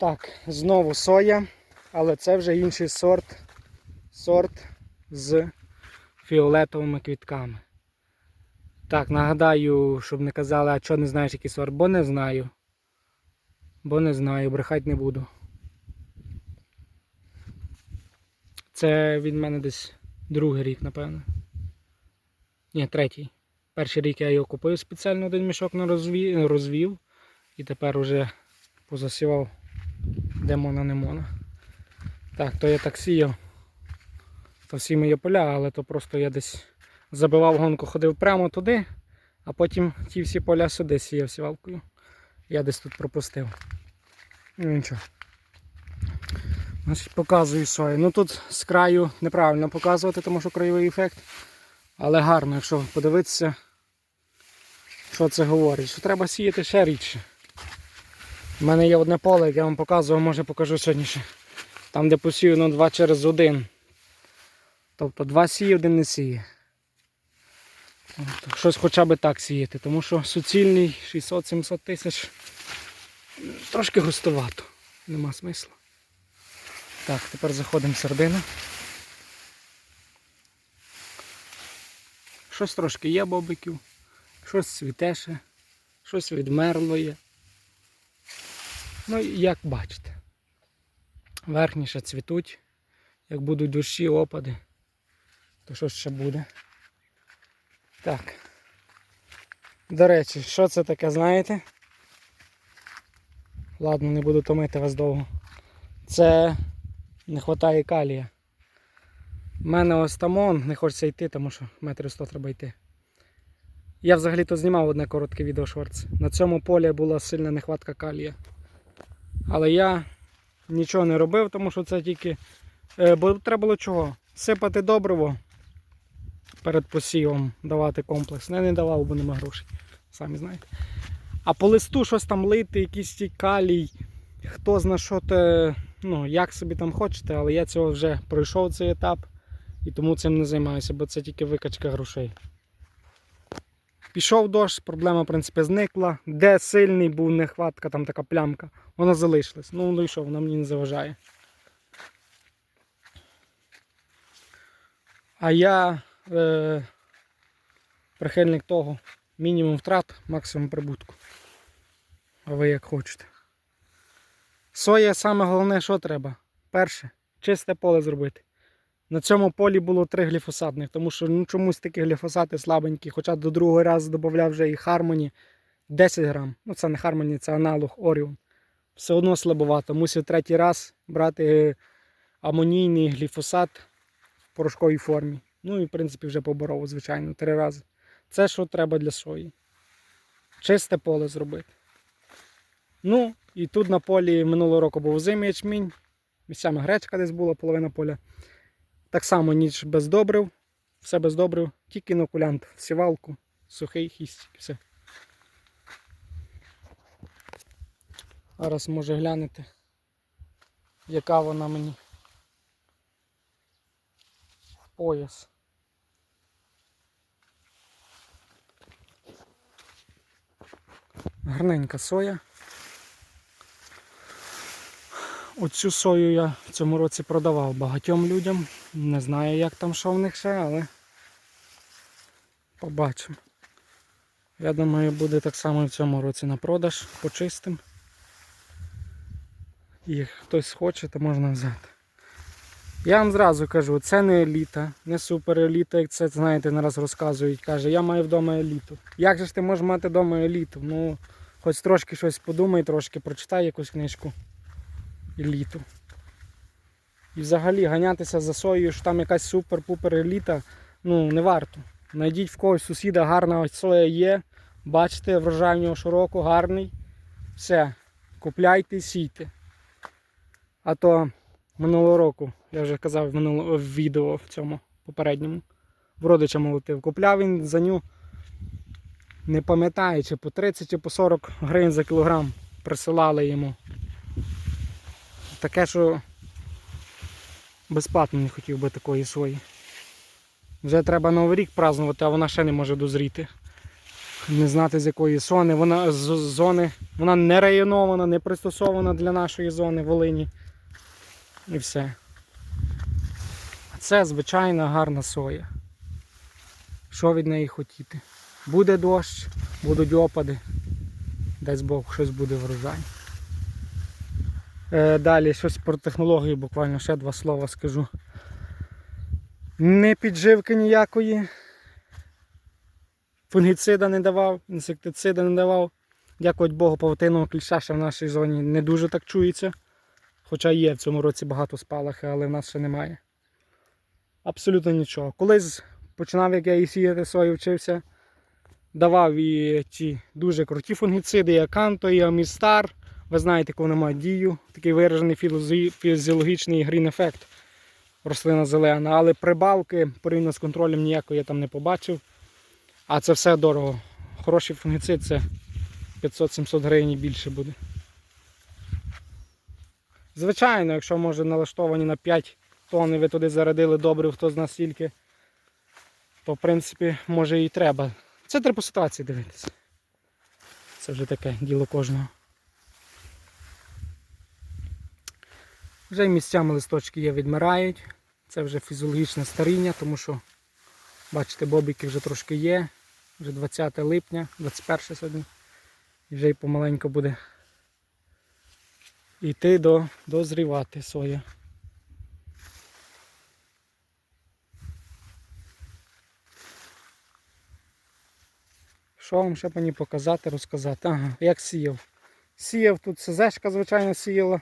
Так, знову соя, але це вже інший сорт. Сорт з фіолетовими квітками. Так, нагадаю, щоб не казали, а чого не знаєш який сорт, бо не знаю. Бо не знаю, брехати не буду. Це від мене десь другий рік, напевно. Ні, третій. Перший рік я його купив спеціально один мішок на розвів, і тепер уже позасівав де мона не мона. Так, то я так сіяв. То всі мої поля, але то просто я десь забивав гонку, ходив прямо туди, а потім ті всі поля сюди сіяв сівалкою. Я десь тут пропустив. Ну нічого. Значить, показую сою. Ну тут з краю неправильно показувати, тому що краєвий ефект. Але гарно, якщо подивитися, що це говорить. Що треба сіяти ще рідше. У мене є одне поле, яке я вам показував, може покажу сьогодні ще. Там, де посіяно 2 через 1. Тобто 2 сіє, один не сіє. От, щось хоча б так сіяти, тому що суцільний 600-700 тисяч трошки густовато. Нема смисла. Так, тепер заходимо в середину. Щось трошки є бобиків, щось цвіте ще, щось відмерло є. Ну, як бачите, верхні ще цвітуть. Як будуть дощі, опади, то що ще буде. Так. До речі, що це таке, знаєте? Ладно, не буду томити вас довго. Це не вистачає калія. У мене ось тамон, не хочеться йти, тому що метрів 100 треба йти. Я взагалі-то знімав одне коротке відео шортс. На цьому полі була сильна нехватка калія. Але я нічого не робив, тому що це тільки. е, Бо треба було чого? Сипати добриво перед посівом, давати комплекс. Не, не давав, бо нема грошей. Самі знаєте. А по листу щось там лити, якийсь ті калій, хто зна що те, ну, як собі там хочете, але я цього вже пройшов цей етап і тому цим не займаюся, бо це тільки викачка грошей. Пішов дощ, проблема в принципі зникла. Де сильний був нехватка, там така плямка, вона залишилась. Ну, ну і що, вона мені не заважає. А я е, прихильник того, мінімум втрат, максимум прибутку. А ви як хочете. Соя саме головне, що треба. Перше, чисте поле зробити. На цьому полі було три гліфосатних, тому що ну, чомусь такі гліфосати слабенькі, хоча до другого разу додавав вже і Harmony 10 грам. Ну це не Harmony, це аналог Orion. Все одно слабовато. Мусив третій раз брати амонійний гліфосат в порошковій формі. Ну і в принципі вже поборов, звичайно, три рази. Це що треба для сої. Чисте поле зробити. Ну, і тут на полі минулого року був озимий ячмінь. Місцями гречка десь була, половина поля. Так само ніч без добрив, все без добрив, тільки інокулянт сівалку, сухий хіст, все. Зараз може глянути, яка вона мені в пояс. Гарненька соя. Оцю сою я в цьому році продавав багатьом людям. Не знаю, як там що в них ще, але побачимо. Я думаю, буде так само в цьому році на продаж почистим. І хтось хоче, то можна взяти. Я вам зразу кажу, це не еліта, не супер еліта, як це, знаєте, не раз розказують. Каже, я маю вдома еліту. Як же ж ти можеш мати вдома еліту? Ну, хоч трошки щось подумай, трошки прочитай якусь книжку еліту. І взагалі ганятися за соєю, що там якась супер-пупер еліта, ну не варто. Найдіть в когось сусіда, гарна соя є. Бачите, врожай в нього широко, гарний. Все, купляйте, сійте. А то минулого року, я вже казав в минулого в відео в цьому попередньому. В родича молотив. Купляв він за ню, не пам'ятаю, чи по 30 чи по 40 гривень за кілограм присилали йому. Таке, що безплатно не хотів би такої сої. Вже треба Новий рік празднувати, а вона ще не може дозріти. не знати з якої зони. Вона з зони, вона не районована, не пристосована для нашої зони Волині. І все. А це звичайна гарна соя. Що від неї хотіти? Буде дощ, будуть опади. Дасть Бог, щось буде врожай. Е, далі щось про технологію, буквально ще два слова скажу. Не підживки ніякої. Фунгіцида не давав, інсектицида не давав. Дякувати Богу, павутинного кліща ще в нашій зоні не дуже так чується. Хоча є в цьому році багато спалахи, але в нас ще немає. Абсолютно нічого. Колись починав, як я і сіяти сою вчився, давав і ті дуже круті фунгіциди, і Аканто, і Амістар. Ви знаєте, яку вони мають дію. Такий виражений фізіологічний грін ефект. Рослина зелена. Але прибавки порівняно з контролем ніякої я там не побачив. А це все дорого. Хороший фунгіцид це 500-700 гривень і більше буде. Звичайно, якщо може налаштовані на 5 тонн, ви туди зарядили добре, хто з нас скільки, то в принципі може і треба. Це треба по ситуації дивитися. Це вже таке діло кожного. Вже місцями листочки є відмирають. Це вже фізіологічне старіння, тому що, бачите, бобики вже трошки є. Вже 20 липня, 21 сьогодні. І вже й помаленьку буде йти до, дозрівати соя. Що вам ще мені показати, розказати? Ага, як сіяв. Сіяв тут СЗшка, звичайно, сіяла.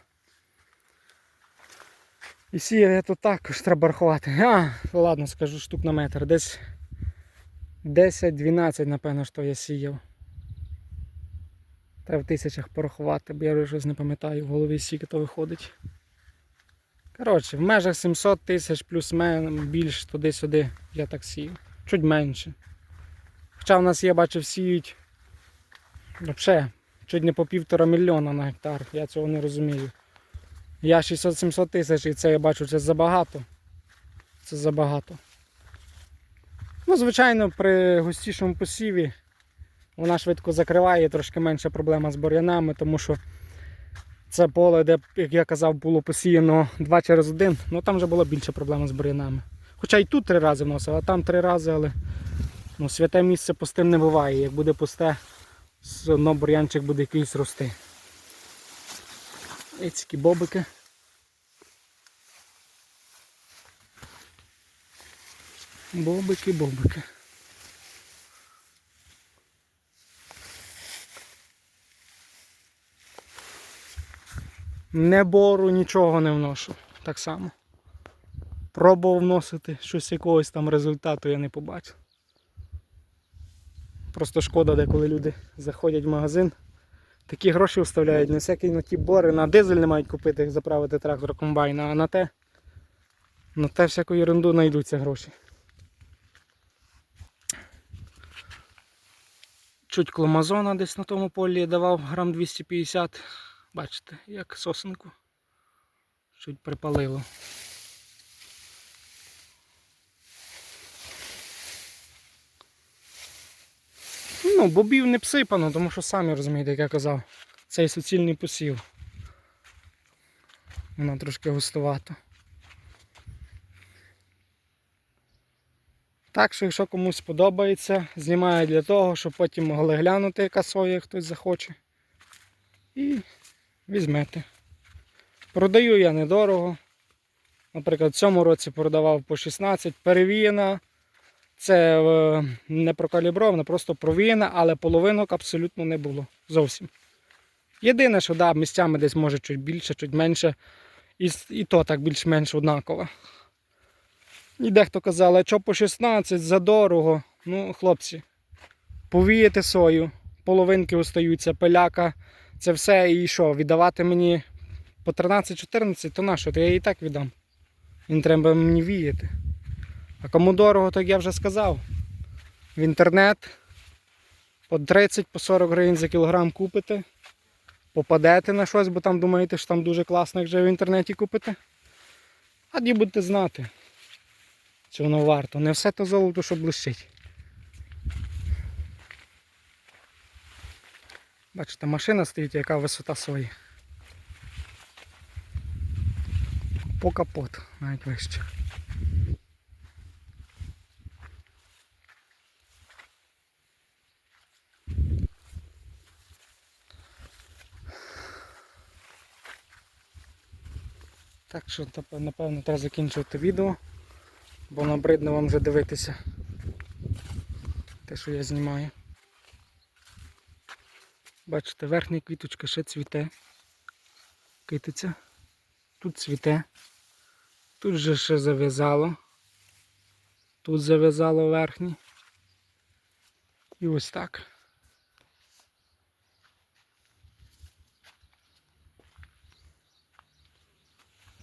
І сіяв я тут також треба рахувати. А, ладно, скажу штук на метр. Десь 10-12, напевно, що я сіяв. Треба в тисячах порахувати, бо я вже щось не пам'ятаю, в голові скільки то виходить. Коротше, в межах 700 тисяч плюс більш туди-сюди я так сію. Чуть менше. Хоча в нас є, бачив, сіють взагалі, чуть не по півтора мільйона на гектар. Я цього не розумію. Я 600-700 тисяч і це я бачу, це забагато. Це забагато. Ну, звичайно, при густішому посіві вона швидко закриває, трошки менша проблема з бур'янами, тому що це поле, де, як я казав, було посіяно 2 через 1, ну там вже була більша проблема з бур'янами. Хоча і тут три рази вносив, а там три рази, але ну, святе місце пустим не буває. Як буде пусте, все одно бур'янчик буде якийсь рости. І ці бобики. Бобики, бобики. Не бору, нічого не вношу. Так само. Пробував вносити щось якогось там результату я не побачив. Просто шкода, де коли люди заходять в магазин, такі гроші вставляють, на всякі на ті бори, на дизель не мають купити, заправити трактор комбайна, а на те, на те всяку ерунду знайдуться гроші. Чуть кломазона десь на тому полі я давав грам 250. Бачите, як сосенку. Чуть припалило. Ну, бобів не псипано, тому що самі розумієте, як я казав, цей суцільний посів. Вона трошки густувато. Так що, якщо комусь подобається, знімаю для того, щоб потім могли глянути, яка соя хтось захоче. І візьмете. Продаю я недорого. Наприклад, в цьому році продавав по 16, перевіяна. Це е, не прокалібрована, просто провіяна, але половинок абсолютно не було. Зовсім. Єдине, що да, місцями десь може чуть більше, чуть менше. І, і то так більш-менш однаково. І дехто казав, що по 16 задорого. Ну, хлопці, повіяти сою, половинки остаються, пиляка, це все і що, віддавати мені по 13-14, то на що? То я і так віддам. Не треба мені віяти. А кому дорого, так я вже сказав. В інтернет по 30 по 40 гривень за кілограм купите. Попадете на щось, бо там думаєте, що там дуже класно, як вже в інтернеті купите. А тоді будете знати, чи воно варто. Не все то золото, що блищить. Бачите, машина стоїть, яка висота сої. По капот, навіть вище. Так що, напевно, треба закінчувати відео, бо набридно вам вже дивитися те, що я знімаю. Бачите, верхня квіточка ще цвіте. Китиця. Тут цвіте. Тут же ще зав'язало. Тут зав'язало верхній. І ось так.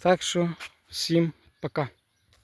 Так що всім пока.